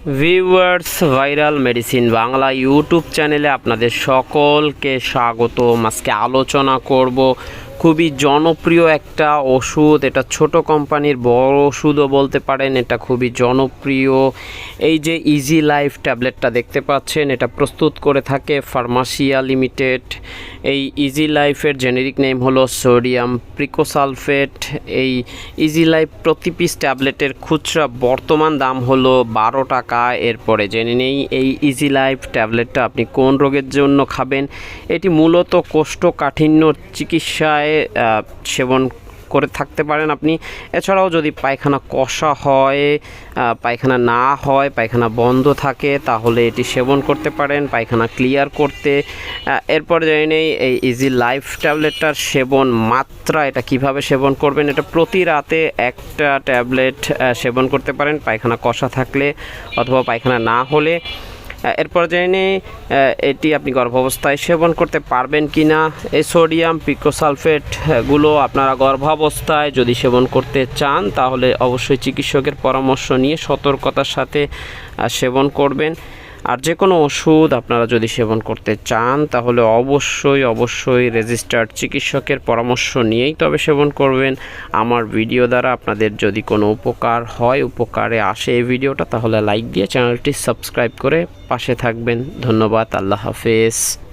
Viewers viral medicine Bangla YouTube চ্যানেলে আপনাদের সকলকে স্বাগত আজকে আলোচনা করব খুবই জনপ্রিয় একটা ওষুধ, এটা ছোট কোম্পানির বড় ওষুধও বলতে পারেন, এটা খুবই জনপ্রিয়। এই যে ইজি লাইফ ট্যাবলেটটা দেখতে পাচ্ছেন, এটা প্রস্তুত করে থাকে ফার্মাসিয়া লিমিটেড। এই ইজি লাইফের জেনেরিক নেম হলো সোডিয়াম প্রিকোসালফেট। এই ইজি লাইফ প্রতি পিস ট্যাবলেটের খুচরা বর্তমান দাম হলো বারো টাকা। এরপরে জেনে নেই এই ইজি লাইফ ট্যাবলেটটা আপনি কোন রোগের জন্য খাবেন? এটি মূলত কোষ্ঠকাঠিন্য চিকিৎসায় আহ, সেবন করে থাকতে পারেন আপনি। এছাড়াও যদি পায়খানা কষা হয় পায়খানা না হয় পায়খানা বন্ধ থাকে তাহলে এটি সেবন করতে পারেন পায়খানা ক্লিয়ার করতে। এরপর জেনে নেই এই ইজি লাইফ ট্যাবলেটটার সেবন মাত্রা এটা কীভাবে সেবন করবেন? এটা প্রতি রাতে একটা ট্যাবলেট সেবন করতে পারেন পায়খানা কষা থাকলে অথবা পায়খানা না হলে। এরপর জেনে এটি আপনি গর্ভাবস্থায় সেবন করতে পারবেন কি না। এই সোডিয়াম পিকোসালফেটগুলো আপনারা গর্ভাবস্থায় যদি সেবন করতে চান, তাহলে অবশ্যই চিকিৎসকের পরামর্শ নিয়ে সতর্কতার সাথে সেবন করবেন। আর যে কোনো ওষুধ আপনারা যদি সেবন করতে চান, তাহলে অবশ্যই অবশ্যই রেজিস্টার্ড চিকিৎসকের পরামর্শ নিয়েই তবে সেবন করবেন। আমার ভিডিও দ্বারা আপনাদের যদি কোনো উপকার হয়, উপকারে আসে এই ভিডিওটা, তাহলে লাইক দিয়ে চ্যানেলটি সাবস্ক্রাইব করে পাশে থাকবেন। ধন্যবাদ, আল্লাহ হাফেজ।